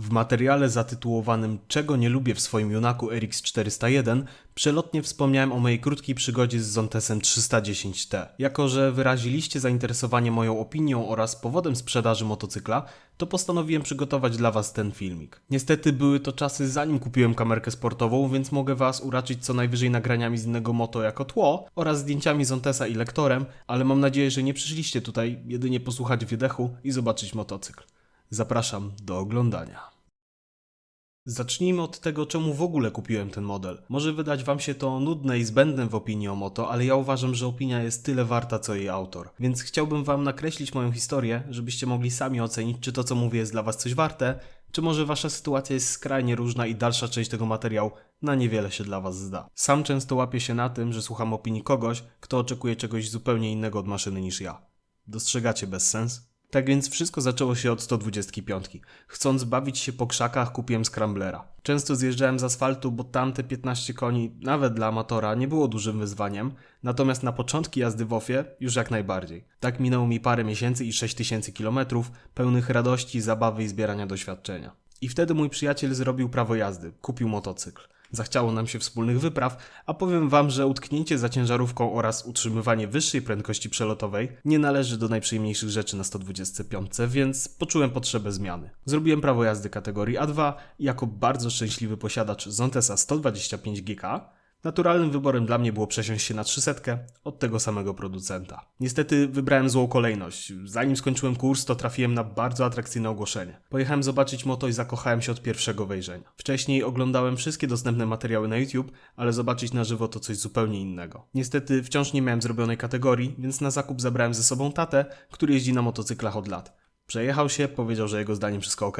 W materiale zatytułowanym Czego nie lubię w swoim Junaku RX401 przelotnie wspomniałem o mojej krótkiej przygodzie z Zontesem 310T. Jako, że wyraziliście zainteresowanie moją opinią oraz powodem sprzedaży motocykla, to postanowiłem przygotować dla Was ten filmik. Niestety były to czasy zanim kupiłem kamerkę sportową, więc mogę Was uraczyć co najwyżej nagraniami z innego moto jako tło oraz zdjęciami Zontesa i lektorem, ale mam nadzieję, że nie przyszliście tutaj jedynie posłuchać wydechu i zobaczyć motocykl. Zapraszam do oglądania. Zacznijmy od tego, czemu w ogóle kupiłem ten model. Może wydać Wam się to nudne i zbędne w opinii o moto, ale ja uważam, że opinia jest tyle warta, co jej autor. Więc chciałbym Wam nakreślić moją historię, żebyście mogli sami ocenić, czy to, co mówię, jest dla Was coś warte, czy może Wasza sytuacja jest skrajnie różna i dalsza część tego materiału na niewiele się dla Was zda. Sam często łapię się na tym, że słucham opinii kogoś, kto oczekuje czegoś zupełnie innego od maszyny niż ja. Dostrzegacie bezsens? Tak więc wszystko zaczęło się od 125. Chcąc bawić się po krzakach, kupiłem Scramblera. Często zjeżdżałem z asfaltu, bo tamte 15 koni, nawet dla amatora, nie było dużym wyzwaniem, natomiast na początki jazdy w ofie już jak najbardziej. Tak minęło mi parę miesięcy i 6000 km, pełnych radości, zabawy i zbierania doświadczenia. I wtedy mój przyjaciel zrobił prawo jazdy, kupił motocykl. Zachciało nam się wspólnych wypraw, a powiem Wam, że utknięcie za ciężarówką oraz utrzymywanie wyższej prędkości przelotowej nie należy do najprzyjemniejszych rzeczy na 125, więc poczułem potrzebę zmiany. Zrobiłem prawo jazdy kategorii A2 i jako bardzo szczęśliwy posiadacz Zontesa 125 GK Naturalnym wyborem dla mnie było przesiąść się na 300 od tego samego producenta. Niestety wybrałem złą kolejność. Zanim skończyłem kurs, to trafiłem na bardzo atrakcyjne ogłoszenie. Pojechałem zobaczyć moto i zakochałem się od pierwszego wejrzenia. Wcześniej oglądałem wszystkie dostępne materiały na YouTube, ale zobaczyć na żywo to coś zupełnie innego. Niestety wciąż nie miałem zrobionej kategorii, więc na zakup zabrałem ze sobą tatę, który jeździ na motocyklach od lat. Przejechał się, powiedział, że jego zdaniem wszystko ok,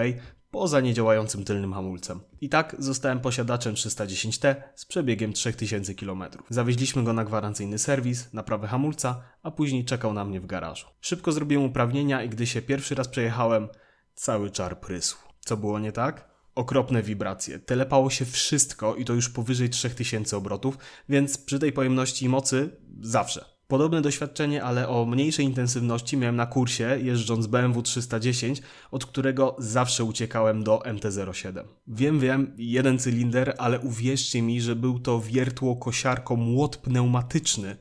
poza niedziałającym tylnym hamulcem. I tak zostałem posiadaczem 310T z przebiegiem 3000 km. Zawieźliśmy go na gwarancyjny serwis, naprawę hamulca, a później czekał na mnie w garażu. Szybko zrobiłem uprawnienia i gdy się pierwszy raz przejechałem, cały czar prysł. Co było nie tak? Okropne wibracje. Telepało się wszystko i to już powyżej 3000 obrotów, więc przy tej pojemności i mocy zawsze. Podobne doświadczenie, ale o mniejszej intensywności miałem na kursie jeżdżąc BMW 310, od którego zawsze uciekałem do MT-07. Wiem, wiem, jeden cylinder, ale uwierzcie mi, że był to wiertło kosiarko młot pneumatyczny,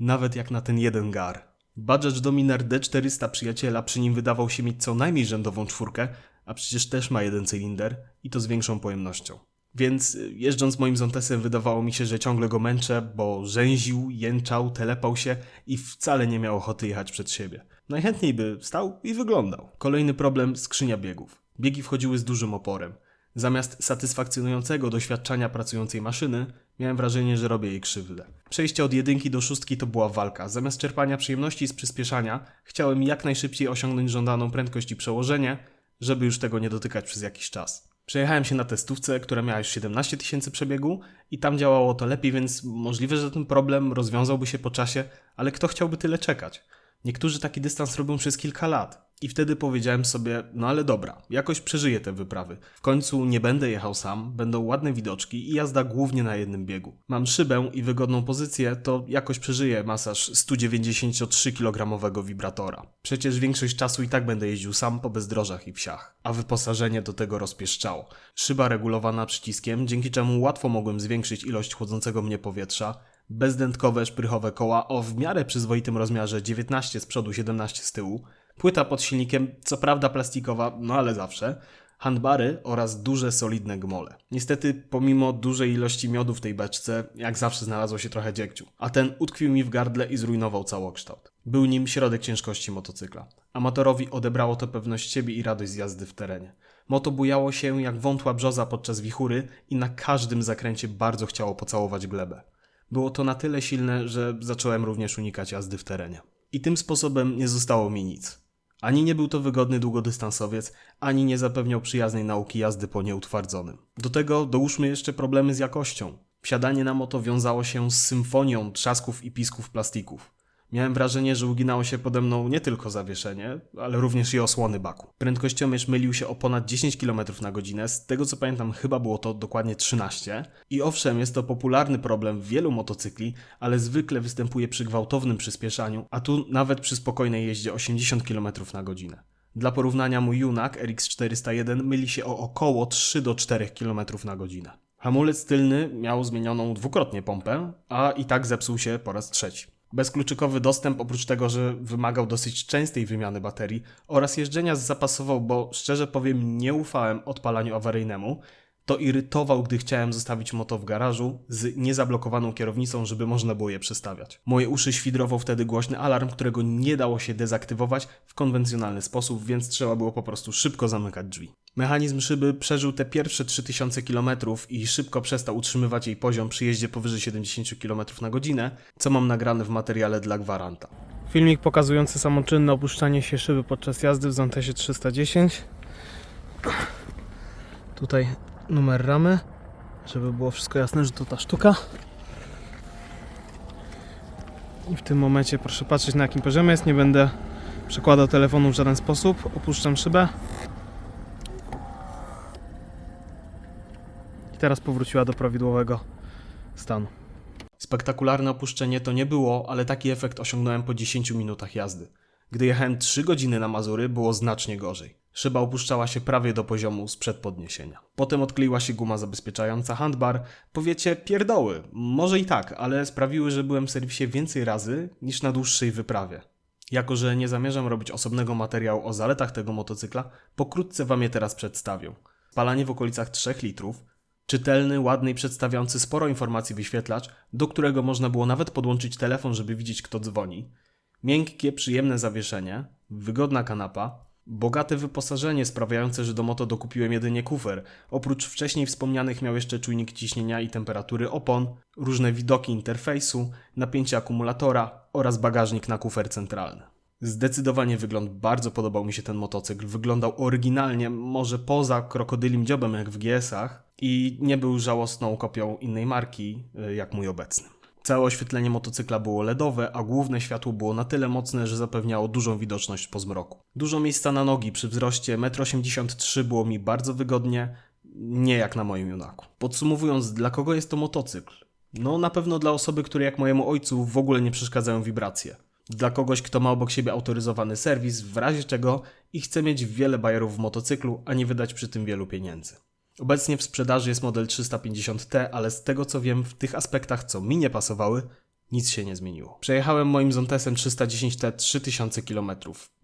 nawet jak na ten jeden gar. Bajaj Dominar D400 przyjaciela przy nim wydawał się mieć co najmniej rzędową czwórkę, a przecież też ma jeden cylinder i to z większą pojemnością. Więc y, jeżdżąc moim Zontesem wydawało mi się, że ciągle go męczę, bo rzęził, jęczał, telepał się i wcale nie miał ochoty jechać przed siebie. Najchętniej by stał i wyglądał. Kolejny problem skrzynia biegów. Biegi wchodziły z dużym oporem. Zamiast satysfakcjonującego doświadczenia pracującej maszyny, miałem wrażenie, że robię jej krzywdę. Przejście od jedynki do szóstki to była walka. Zamiast czerpania przyjemności z przyspieszania, chciałem jak najszybciej osiągnąć żądaną prędkość i przełożenie, żeby już tego nie dotykać przez jakiś czas. Przejechałem się na testówce, która miała już 17 tysięcy przebiegu i tam działało to lepiej, więc możliwe, że ten problem rozwiązałby się po czasie, ale kto chciałby tyle czekać? Niektórzy taki dystans robią przez kilka lat. I wtedy powiedziałem sobie, no ale dobra, jakoś przeżyję te wyprawy. W końcu nie będę jechał sam, będą ładne widoczki i jazda głównie na jednym biegu. Mam szybę i wygodną pozycję, to jakoś przeżyję masaż 193 kg wibratora. Przecież większość czasu i tak będę jeździł sam po bezdrożach i wsiach. A wyposażenie do tego rozpieszczało. Szyba regulowana przyciskiem, dzięki czemu łatwo mogłem zwiększyć ilość chłodzącego mnie powietrza, bezdętkowe szprychowe koła o w miarę przyzwoitym rozmiarze 19 z przodu, 17 z tyłu, Płyta pod silnikiem, co prawda plastikowa, no ale zawsze. Handbary oraz duże, solidne gmole. Niestety, pomimo dużej ilości miodu w tej beczce, jak zawsze znalazło się trochę dziegciu. A ten utkwił mi w gardle i zrujnował całokształt. Był nim środek ciężkości motocykla. Amatorowi odebrało to pewność siebie i radość z jazdy w terenie. Moto bujało się jak wątła brzoza podczas wichury i na każdym zakręcie bardzo chciało pocałować glebę. Było to na tyle silne, że zacząłem również unikać jazdy w terenie. I tym sposobem nie zostało mi nic. Ani nie był to wygodny długodystansowiec, ani nie zapewniał przyjaznej nauki jazdy po nieutwardzonym. Do tego dołóżmy jeszcze problemy z jakością. Wsiadanie na moto wiązało się z symfonią trzasków i pisków plastików. Miałem wrażenie, że uginało się pode mną nie tylko zawieszenie, ale również i osłony baku. Prędkościomierz mylił się o ponad 10 km na godzinę, z tego co pamiętam chyba było to dokładnie 13. I owszem, jest to popularny problem w wielu motocykli, ale zwykle występuje przy gwałtownym przyspieszaniu, a tu nawet przy spokojnej jeździe 80 km na godzinę. Dla porównania mój Junak RX401 myli się o około 3 do 4 km na godzinę. Hamulec tylny miał zmienioną dwukrotnie pompę, a i tak zepsuł się po raz trzeci. Bezkluczykowy dostęp, oprócz tego, że wymagał dosyć częstej wymiany baterii oraz jeżdżenia z zapasową, bo szczerze powiem, nie ufałem odpalaniu awaryjnemu, to irytował, gdy chciałem zostawić moto w garażu z niezablokowaną kierownicą, żeby można było je przestawiać. Moje uszy świdrował wtedy głośny alarm, którego nie dało się dezaktywować w konwencjonalny sposób, więc trzeba było po prostu szybko zamykać drzwi. Mechanizm szyby przeżył te pierwsze 3000 km i szybko przestał utrzymywać jej poziom przy jeździe powyżej 70 km na godzinę, co mam nagrane w materiale dla gwaranta. Filmik pokazujący samoczynne opuszczanie się szyby podczas jazdy w Zontesie 310. Tutaj numer ramy, żeby było wszystko jasne, że to ta sztuka. I w tym momencie proszę patrzeć na jakim poziomie jest. Nie będę przekładał telefonu w żaden sposób. Opuszczam szybę. I teraz powróciła do prawidłowego stanu. Spektakularne opuszczenie to nie było, ale taki efekt osiągnąłem po 10 minutach jazdy. Gdy jechałem 3 godziny na Mazury, było znacznie gorzej. Szyba opuszczała się prawie do poziomu sprzed podniesienia. Potem odkleiła się guma zabezpieczająca handbar. Powiecie, pierdoły. Może i tak, ale sprawiły, że byłem w serwisie więcej razy niż na dłuższej wyprawie. Jako, że nie zamierzam robić osobnego materiału o zaletach tego motocykla, pokrótce wam je teraz przedstawię. Spalanie w okolicach 3 litrów, czytelny, ładny i przedstawiający sporo informacji wyświetlacz, do którego można było nawet podłączyć telefon, żeby widzieć kto dzwoni, miękkie, przyjemne zawieszenie, wygodna kanapa, bogate wyposażenie sprawiające, że do moto dokupiłem jedynie kufer. Oprócz wcześniej wspomnianych miał jeszcze czujnik ciśnienia i temperatury opon, różne widoki interfejsu, napięcie akumulatora oraz bagażnik na kufer centralny. Zdecydowanie wygląd bardzo podobał mi się ten motocykl. Wyglądał oryginalnie, może poza krokodylim dziobem jak w GS-ach i nie był żałosną kopią innej marki y, jak mój obecny. Całe oświetlenie motocykla było LEDowe, a główne światło było na tyle mocne, że zapewniało dużą widoczność po zmroku. Dużo miejsca na nogi przy wzroście 1,83 m było mi bardzo wygodnie, nie jak na moim junaku. Podsumowując, dla kogo jest to motocykl? No na pewno dla osoby, której jak mojemu ojcu w ogóle nie przeszkadzają wibracje. Dla kogoś, kto ma obok siebie autoryzowany serwis, w razie czego i chce mieć wiele bajerów w motocyklu, a nie wydać przy tym wielu pieniędzy. Obecnie w sprzedaży jest model 350T, ale z tego co wiem, w tych aspektach, co mi nie pasowały, nic się nie zmieniło. Przejechałem moim Zontesem 310T 3000 km.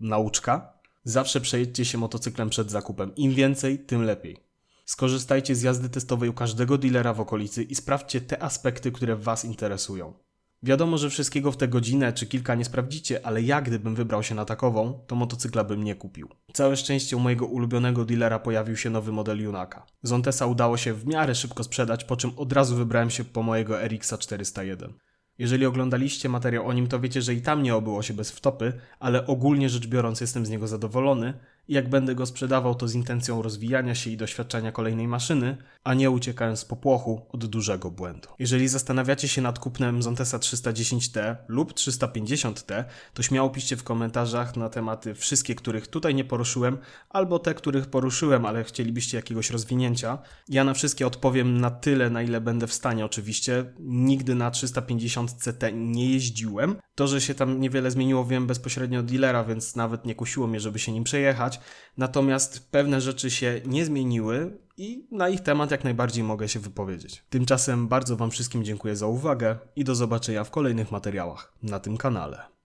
Nauczka? Zawsze przejedźcie się motocyklem przed zakupem. Im więcej, tym lepiej. Skorzystajcie z jazdy testowej u każdego dealera w okolicy i sprawdźcie te aspekty, które Was interesują. Wiadomo, że wszystkiego w tę godzinę czy kilka nie sprawdzicie, ale ja gdybym wybrał się na takową, to motocykla bym nie kupił. Całe szczęście u mojego ulubionego dealera pojawił się nowy model Junaka. Zontesa udało się w miarę szybko sprzedać, po czym od razu wybrałem się po mojego RX 401. Jeżeli oglądaliście materiał o nim, to wiecie, że i tam nie obyło się bez wtopy, ale ogólnie rzecz biorąc jestem z niego zadowolony jak będę go sprzedawał, to z intencją rozwijania się i doświadczania kolejnej maszyny, a nie uciekając z popłochu od dużego błędu. Jeżeli zastanawiacie się nad kupnem Zontesa 310T lub 350T, to śmiało piszcie w komentarzach na tematy wszystkie, których tutaj nie poruszyłem, albo te, których poruszyłem, ale chcielibyście jakiegoś rozwinięcia. Ja na wszystkie odpowiem na tyle, na ile będę w stanie oczywiście. Nigdy na 350CT nie jeździłem. To, że się tam niewiele zmieniło, wiem bezpośrednio od dealera, więc nawet nie kusiło mnie, żeby się nim przejechać. Natomiast pewne rzeczy się nie zmieniły i na ich temat jak najbardziej mogę się wypowiedzieć. Tymczasem bardzo Wam wszystkim dziękuję za uwagę i do zobaczenia w kolejnych materiałach na tym kanale.